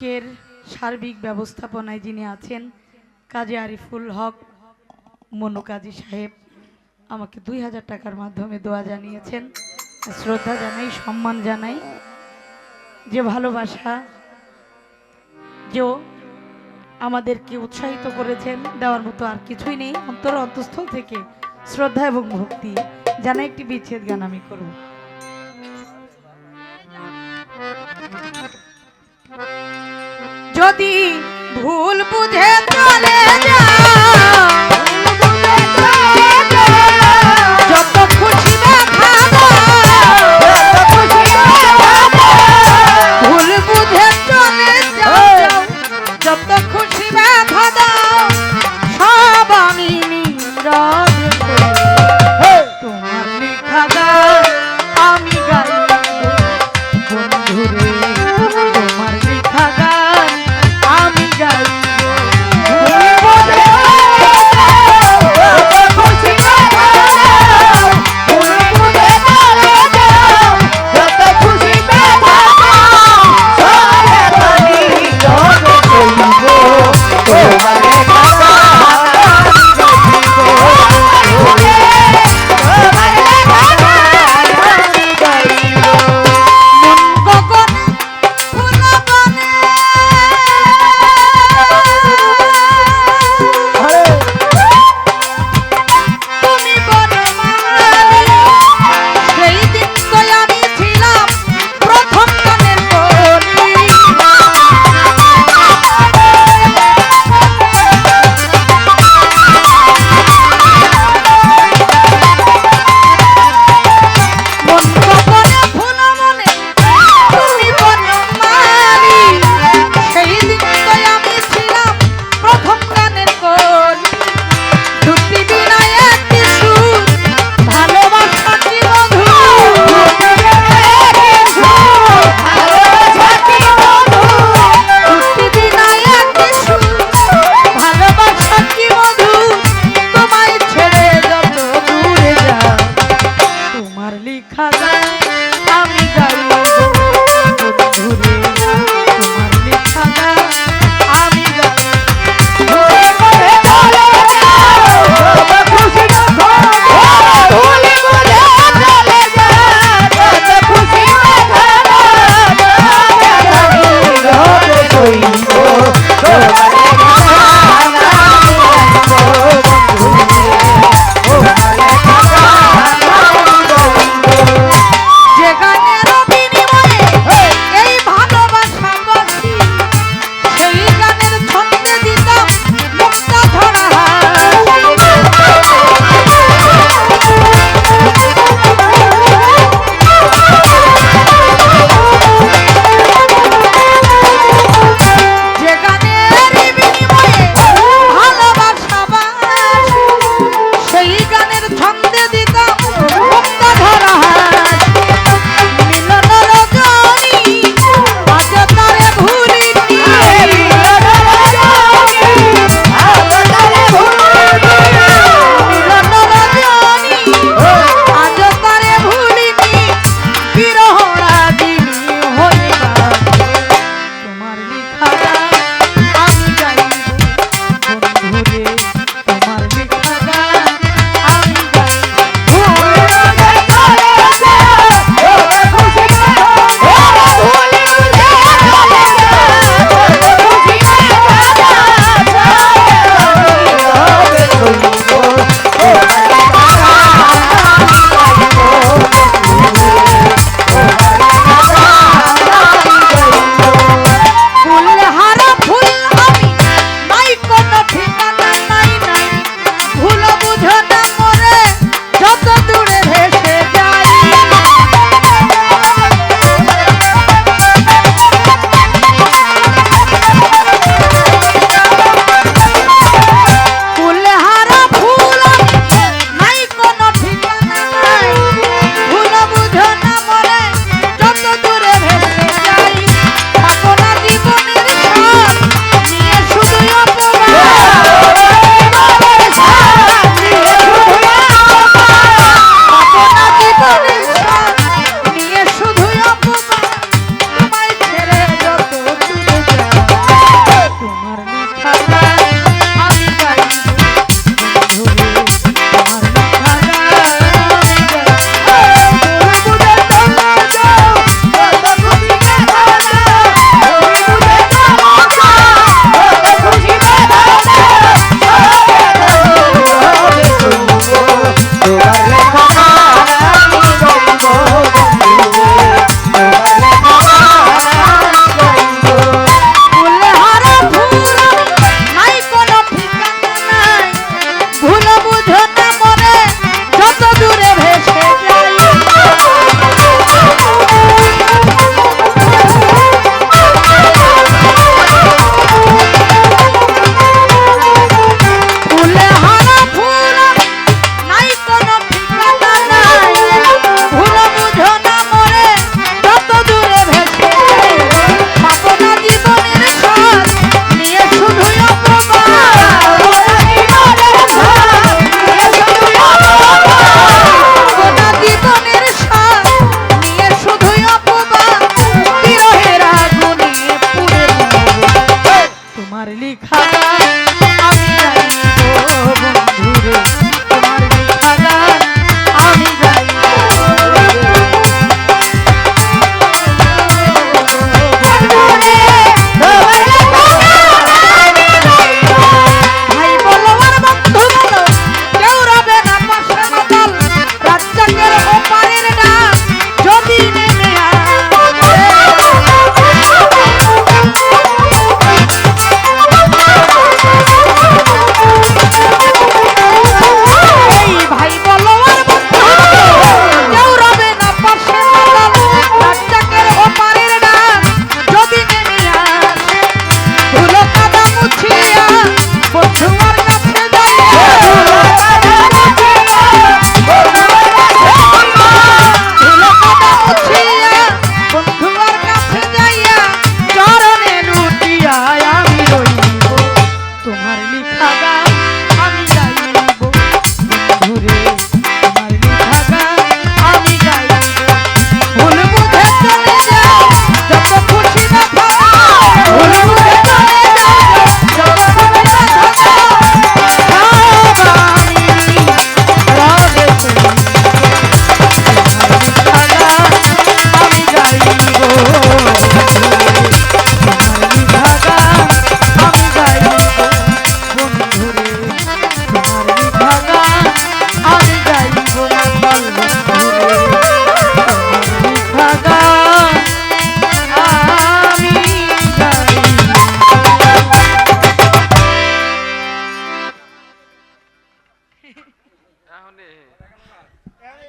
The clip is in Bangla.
এর সার্বিক ব্যবস্থাপনায় যিনি আছেন কাজী আরিফুল হক, মনু কাজী সাহেব, আমাকে দুই হাজার টাকার মাধ্যমে দোয়া জানিয়েছেন। শ্রদ্ধা জানাই, সম্মান জানাই। যে ভালোবাসা, যে আমাদেরকে উৎসাহিত করেছেন, দেওয়ার মতো আর কিছুই নেই। অন্তর অন্তঃস্থল থেকে শ্রদ্ধা এবং ভক্তি জানা একটি বিচ্ছেদ গান আমি করব। যদি ভুল বুঝে চলে যাও